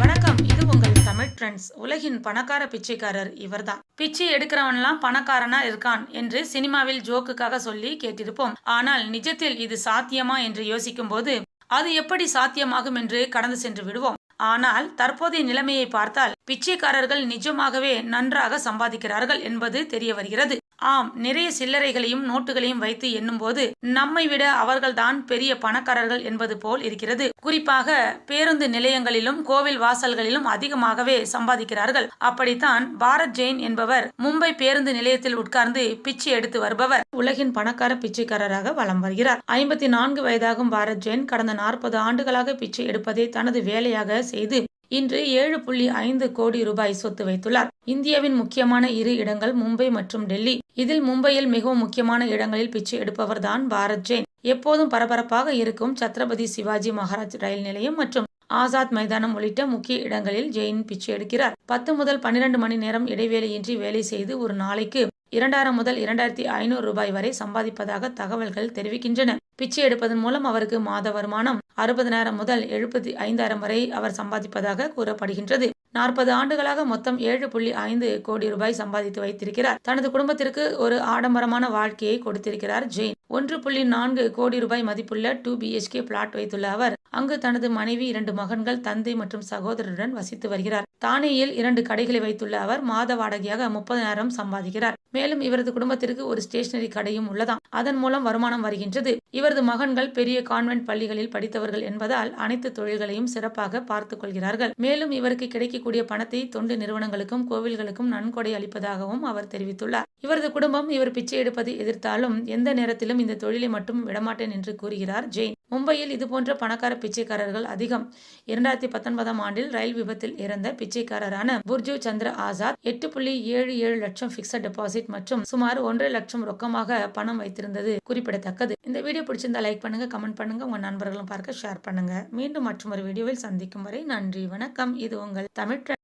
வணக்கம். இது உங்கள் தமிழ் ஃப்ரெண்ட்ஸ் உலகின் பணக்கார பிச்சைக்காரர் இவர்தான். பிச்சை எடுக்கிறவன்லாம் பணக்காரனா இருக்கான் என்று சினிமாவில் ஜோக்குக்காக சொல்லி கேட்டிருப்போம். ஆனால் நிஜத்தில் இது சாத்தியமா என்று யோசிக்கும் போது அது எப்படி சாத்தியமாகும் என்று கடந்து சென்று விடுவோம். ஆனால் தற்போதைய நிலைமையை பார்த்தால் பிச்சைக்காரர்கள் நிஜமாகவே நன்றாக சம்பாதிக்கிறார்கள் என்பது தெரிய வருகிறது. ஆம் நிறைய சில்லறைகளையும் நோட்டுகளையும் வைத்து எண்ணும்போது நம்மை விட அவர்கள்தான் பெரிய பணக்காரர்கள் என்பது போல் இருக்கிறது. குறிப்பாக பேருந்து நிலையங்களிலும் கோவில் வாசல்களிலும் அதிகமாகவே சம்பாதிக்கிறார்கள். அப்படித்தான் பாரத் ஜெயின் என்பவர் மும்பை பேருந்து நிலையத்தில் உட்கார்ந்து பிச்சை எடுத்து வருபவர். உலகின் பணக்கார பிச்சைக்காரராக வலம் வருகிறார். ஐம்பத்தி நான்கு வயதாகும் பாரத் ஜெயின் கடந்த நாற்பது ஆண்டுகளாக பிச்சை எடுப்பதை தனது வேலையாக செய்து இன்று ஏழு புள்ளி ஐந்து கோடி ரூபாய் சொத்து வைத்துள்ளார். இந்தியாவின் முக்கியமான இரு இடங்கள் மும்பை மற்றும் டெல்லி. இதில் மும்பையில் மிகவும் முக்கியமான இடங்களில் பிச்சை எடுப்பவர்தான் பாரத் ஜெயின். எப்போதும் பரபரப்பாக இருக்கும் சத்ரபதி சிவாஜி மகாராஜ் ரயில் நிலையம் மற்றும் ஆசாத் மைதானம் உள்ளிட்ட முக்கிய இடங்களில் ஜெயின் பிச்சை எடுக்கிறார். பத்து முதல் பன்னிரண்டு மணி நேரம் இடைவேளையின்றி வேலை செய்து ஒரு நாளைக்கு இரண்டாயிரம் முதல் இரண்டாயிரத்தி ஐநூறு ரூபாய் வரை சம்பாதிப்பதாக தகவல்கள் தெரிவிக்கின்றன. பிச்சை எடுப்பதன் மூலம் அவருக்கு மாத வருமானம் அறுபதனாயிரம் முதல் எழுபத்தி ஐந்தாயிரம் வரை அவர் சம்பாதிப்பதாக கூறப்படுகின்றது. நாற்பது ஆண்டுகளாக மொத்தம் ஏழு புள்ளி ஐந்து கோடி ரூபாய் சம்பாதித்து வைத்திருக்கிறார். தனது குடும்பத்திற்கு ஒரு ஆடம்பரமான வாழ்க்கையை கொடுத்திருக்கிறார் ஜெயின். ஒன்று புள்ளி நான்கு கோடி ரூபாய் மதிப்புள்ள டூ பிஹெச்கே பிளாட் வைத்துள்ள அவர் அங்கு தனது மனைவி இரண்டு மகன்கள் தந்தை மற்றும் சகோதரருடன் வசித்து வருகிறார். தானேயில் இரண்டு கடைகளை வைத்துள்ள அவர் மாத வாடகையாக முப்பதாயிரம் சம்பாதிக்கிறார். மேலும் இவரது குடும்பத்திற்கு ஒரு ஸ்டேஷனரி கடையும் உள்ளதாம். அதன் மூலம் வருமானம் வருகின்றது. இவரது மகன்கள் பெரிய கான்வென்ட் பள்ளிகளில் படித்தவர்கள் என்பதால் அனைத்து தொழில்களையும் சிறப்பாக பார்த்துக் கொள்கிறார்கள். மேலும் இவருக்கு கிடைக்கக்கூடிய பணத்தை தொண்டு நிறுவனங்களுக்கும் கோவில்களுக்கும் நன்கொடை அளிப்பதாகவும் அவர் தெரிவித்துள்ளார். இவரது குடும்பம் இவர் பிச்சை எடுப்பதை எதிர்த்தாலும் எந்த நேரத்திலும் இந்த தொழிலை மட்டும் விடமாட்டேன் என்று கூறுகிறார் ஜெயின். மும்பையில் இதுபோன்ற பணக்கார பிச்சைக்காரர்கள் அதிகம். இரண்டாயிரத்தி பத்தொன்பதாம் ஆண்டில் ரயில் விபத்தில் இறந்த பிச்சைக்காரரான புர்ஜு சந்திர ஆசாத் எட்டு புள்ளி ஏழு ஏழு லட்சம் பிக்சட் டெபாசிட் மற்றும் சுமார் ஒன்றரை லட்சம் ரொக்கமாக பணம் வைத்திருந்தது குறிப்பிடத்தக்கது. இந்த வீடியோ பிடிச்சிருந்தா லைக் பண்ணுங்க கமெண்ட் பண்ணுங்க உங்க நண்பர்களும் பார்க்க ஷேர் பண்ணுங்க. மீண்டும் மற்றொரு வீடியோவில் சந்திக்கும் வரை நன்றி வணக்கம். இது உங்கள் தமிழ்